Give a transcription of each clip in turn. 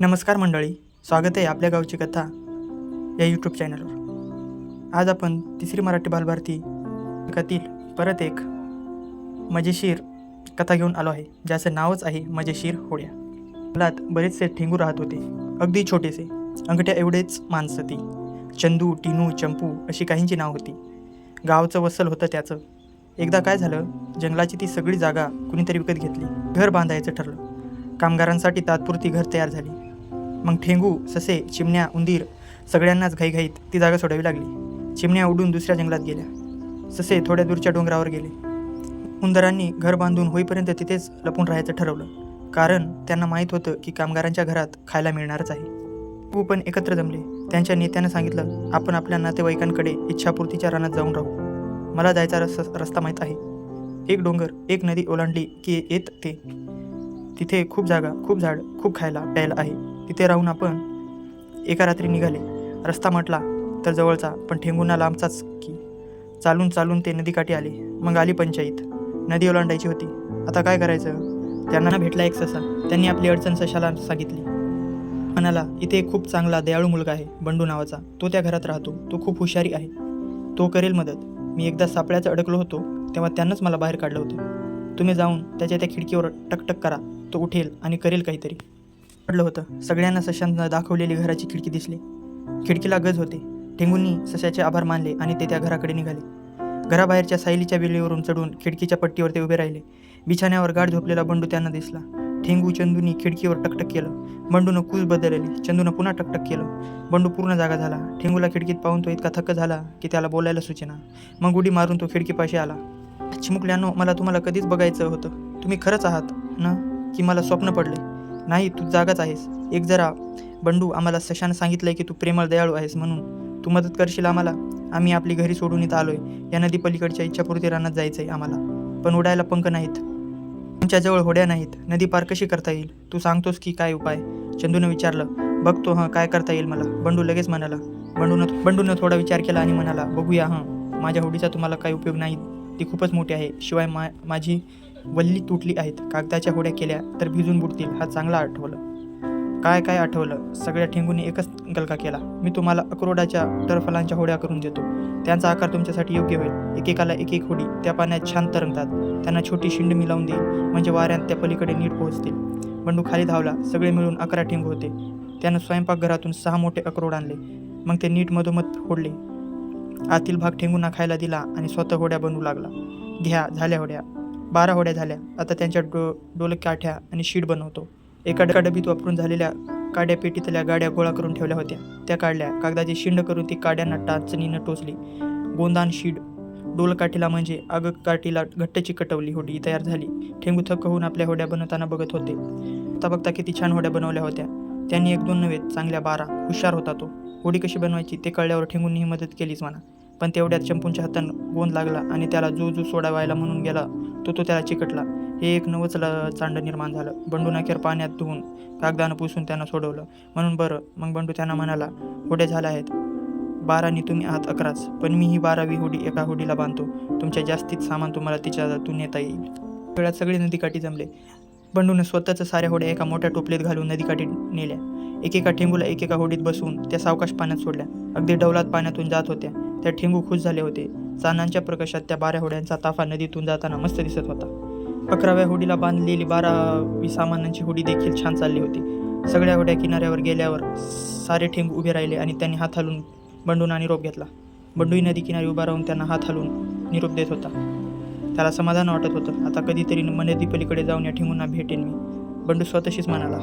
नमस्कार मंडळी स्वागत आहे आपल्या गावची कथा या यूट्यूब चॅनलवर आज आपण तिसरी मराठी बालभारती कथील परत एक मजेशीर कथा घेऊन आलो आहे ज्याचं नावच आहे मजेशीर होड्या. मुलात बरेचसे ठेंगू राहत होते अगदी छोटेसे अंगठ्या एवढेच माणसं ती. चंदू टिनू चंपू अशी काहींची नाव होती. गावचं वसल होतं त्याचं. एकदा काय झालं जंगलाची ती सगळी जागा कुणीतरी विकत घेतली. घर बांधायचं ठरलं. कामगारांसाठी तात्पुरती घर तयार झाली. मग ठेंगू ससे चिमण्या उंदीर सगळ्यांनाच घाईघाईत ती जागा सोडावी लागली. चिमण्या उडून दुसऱ्या जंगलात गेल्या. ससे थोड्या दूरच्या डोंगरावर गेले. उंदरांनी घर बांधून होईपर्यंत तिथेच लपून राहायचं ठरवलं. कारण त्यांना माहीत होतं की कामगारांच्या घरात खायला मिळणारच आहे. ठेंगू पण एकत्र जमले. त्यांच्या नेत्यानं सांगितलं आपण आपल्या नातेवाईकांकडे इच्छापूर्तीच्या रानात जाऊन राहू. मला जायचा रस रस्ता माहीत आहे. एक डोंगर एक नदी ओलांडली की येत ते. तिथे खूप जागा खूप झाड खूप खायला प्यायला आहे. तिथे राहून आपण एका रात्री निघाले. रस्ता म्हटला तर जवळचा पण ठेंगुना लांबचाच की. चालून चालून ते नदीकाठी आले. मग आली पंचायत. नदी ओलांडायची होती. आता काय करायचं? त्यांना भेटला एक ससा. त्यांनी आपली अडचण सशाला सांगितली. म्हणाला इथे एक खूप चांगला दयाळू मुलगा आहे बंडू नावाचा. तो त्या घरात राहतो. तो खूप हुशारी आहे. तो करेल मदत. मी एकदा सापळ्याचं अडकलो होतो तेव्हा त्यांनाच मला बाहेर काढलं होतं. तुम्ही जाऊन त्याच्या त्या खिडकीवर टकटक करा. तो उठेल आणि करेल काहीतरी. पडलं होतं. सगळ्यांना सशांना दाखवलेली घराची खिडकी दिसली. खिडकीला गज होते. ठेंगूंनी सशाचे आभार मानले आणि ते त्या घराकडे निघाले. घराबाहेरच्या सायलीच्या वेलीवरून चढून खिडकीच्या पट्टीवर ते उभे राहिले. बिछाण्यावर गाठ झोपलेला बंडू त्यांना दिसला. ठेंगू चंदूनी खिडकीवर टकटक केलं. बंडूनं कूस बदलली. चंदूनं पुन्हा टकटक केलं. बंडू पूर्ण जागा झाला. ठेंगूला खिडकीत पाहून तो इतका थक्क झाला की त्याला बोलायला सूचना. मग उडी मारून तो खिडकीपाशी आला. चिमुकल्यानो मला तुम्हाला कधीच बघायचं होतं. तुम्ही खरंच आहात ना? की मला स्वप्न पडले? नाही तू जागाच आहेस. एक जरा बंडू आम्हाला सशानं सांगितलंय की तू प्रेमळ दयाळू आहेस म्हणून. तू मदत करशील आम्हाला? आम्ही आपली घरी सोडून इथं आलोय. या नदी पलीकडच्या इच्छापूर्ती रानात जायचंय आम्हाला. पण उडायला पंख नाहीत. तुमच्याजवळ होड्या नाहीत. नदी पार कशी करता येईल? तू सांगतोस की काय उपाय? चंदूनं विचारलं. बघतो हां काय करता येईल मला? बंडू लगेच म्हणाला. बंडूनं बंडूनं थोडा विचार केला आणि म्हणाला बघूया हां. माझ्या होडीचा तुम्हाला काही उपयोग नाही. ती खूपच मोठी आहे. शिवाय मा माझी वल्ली तुटली आहेत. कागदाच्या होड्या केल्या तर भिजून बुडतील हा चांगला आठवलं. काय काय आठवलं? सगळ्या ठेंगूने एकच गलका केला. मी तुम्हाला अक्रोडाच्या टरफलांच्या होड्या करून देतो. त्यांचा आकार तुमच्यासाठी योग्य होईल. एकेकाला एक एक होडी. त्या पाण्यात छान तरंगतात. त्यांना छोटी शिंड मिलावून देईल म्हणजे वाऱ्यात त्या पलीकडे नीट पोहोचतील. बंडू खाली धावला. सगळे मिळून अकरा ठेंगू होते. त्यानं स्वयंपाकघरातून सहा मोठे अक्रोड आणले. मग ते नीट मधोमध फोडले. आतील भाग ठेंगूंना खायला दिला आणि स्वतः होड्या बनवू लागला. घ्या झाल्या होड्या. बारा होड्या झाल्या. आता त्यांच्या डो डोलकाठ्या आणि शीट बनवतो. एका डबीत वापरून झालेल्या काड्या पेटीतल्या गाड्या गोळा करून ठेवल्या होत्या. त्या काढल्या. कागदाची शिंड करून ती काड्यांना टाचणीनं टोचली. गोंदान शीड. डोलकाठीला म्हणजे आगकाठीला घट्ट चिकटवली होडी तयार झाली. ठेंगू थक्क होऊन आपल्या होड्या बनवताना बघत होते. आता बघता किती छान होड्या बनवल्या होत्या. त्यांनी एक दोन नव्हे चांगल्या बारा. हुशार होता तो. होडी कशी बनवायची ते कळल्यावर ठेंगून ही मदत केलीच म्हणा. पण तेवढ्यात चंपूंच्या हातानं गोंद लागला आणि त्याला जो जो सोडावायला म्हणून गेला तो तो त्याला चिकटला. हे एक नवंच ल- चांड निर्माण झालं. बंडू नाकेर पाण्यात धुवून कागदानं पुसून त्यांना सोडवलं. म्हणून बरं मग बंडू त्यांना म्हणाला होड्या झाल्या आहेत. बारानी तुम्ही आहात अकराच. पण मी ही बारावी होडी एका होडीला बांधतो. तुमच्या जास्तीत सामान तुम्हाला तिच्यातून नेता येईल. वेळात सगळे नदीकाठी जमले. बंडून स्वतःचं साऱ्या होड्या एका मोठ्या टोपलीत घालून नदीकाठी नेल्या. एकेका ठेंगूला एकेका होडीत बसवून त्या सावकाश पाण्यात सोडल्या. अगदी डौलात पाण्यातून जात होत्या. त्या ठेंगू खुश झाले होते. चानांच्या प्रकाशात त्या बाऱ्या होड्यांचा ताफा नदीतून जाताना मस्त दिसत होता. अकराव्या होडीला बांधलेली बारावी सामानांची होडी देखील छान चालली होती. सगळ्या होड्या किनाऱ्यावर गेल्यावर सारे ठेंब उभे राहिले आणि त्यांनी हात हलवून बंडूंना निरोप घेतला. बंडूई नदी किनारी उभा राहून त्यांना हात हलवून निरोप देत होता. त्याला समाधान वाटत होतं. आता कधीतरी म पलीकडे जाऊन या ठेंगूंना भेटेन मी बंडू स्वतःशीच म्हणाला.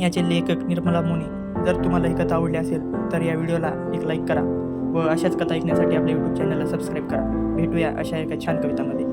याचे लेखक निर्मला मुनी जर तुम्हाला ही कथा आवडली असेल तर या व्हिडिओला एक लाईक करा. व अशाच कथा ऐकण्यासाठी आपल्या यूट्यूब चॅनलला सबस्क्राईब करा. भेटूया अशा एका छान कवितामध्ये.